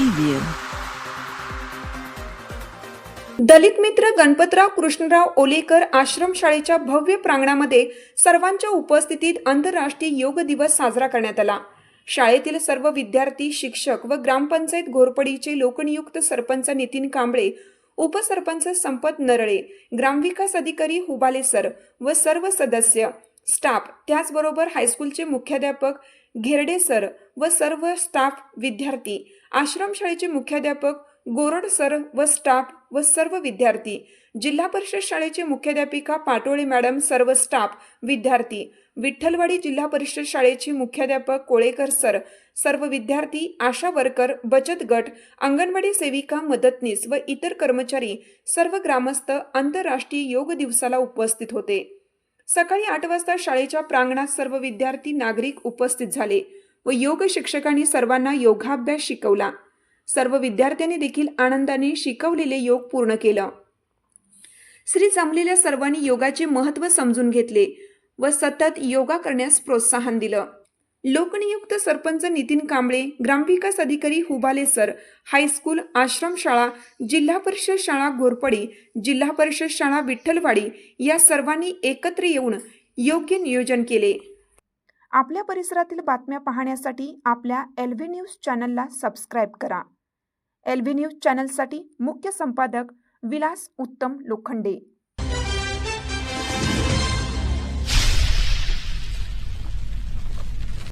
preview. दलित मित्र गणपतराव कृष्णराव ओलेकर आश्रमशाळेच्या भव्य प्रांगणामध्ये सर्वांच्या उपस्थितीत आंतरराष्ट्रीय योग दिवस साजरा करण्यात आला शाळेतील सर्व विद्यार्थी शिक्षक व ग्रामपंचायत घोरपडीचे लोकनियुक्त सरपंच नितीन कांबळे उपसरपंच संपत नरळे ग्रामविकास अधिकारी हुबाले सर व सर्व सदस्य स्टाफ त्याचबरोबर हायस्कूलचे मुख्याध्यापक घेरडे सर व सर्व स्टाफ विद्यार्थी आश्रमशाळेचे मुख्याध्यापक गोरड सर व स्टाफ व सर्व विद्यार्थी जिल्हा परिषद शाळेचे मुख्याध्यापिका पाटोळे मॅडम सर्व स्टाफ विद्यार्थी विठ्ठलवाडी जिल्हा परिषद शाळेचे मुख्याध्यापक कोळेकर सर सर्व विद्यार्थी आशा वर्कर बचत गट अंगणवाडी सेविका मदतनीस व इतर कर्मचारी सर्व ग्रामस्थ आंतरराष्ट्रीय योग दिवसाला उपस्थित होते. सकाळी आठ वाजता शाळेच्या प्रांगणात सर्व विद्यार्थी नागरिक उपस्थित झाले. व योग शिक्षकांनी सर्वांना योगाभ्यास शिकवला. सर्व विद्यार्थ्यांनी देखील आनंदाने शिकवलेले योग पूर्ण केलं. श्री जमलेल्या सर्वांनी योगाचे महत्त्व समजून घेतले व सतत योगा करण्यास प्रोत्साहन दिलं. लोकनियुक्त सरपंच नितीन कांबळे ग्रामविकास अधिकारी हुबाले सर हायस्कूल आश्रमशाळा जिल्हा परिषद शाळा घोरपडी जिल्हा परिषद शाळा विठ्ठलवाडी या सर्वांनी एकत्र येऊन योग्य नियोजन केले. आपल्या परिसरातील बातम्या पाहण्यासाठी आपल्या एल व्ही न्यूज चॅनलला सबस्क्राईब करा. एल व्ही न्यूज चॅनलसाठी मुख्य संपादक विलास उत्तम लोखंडे.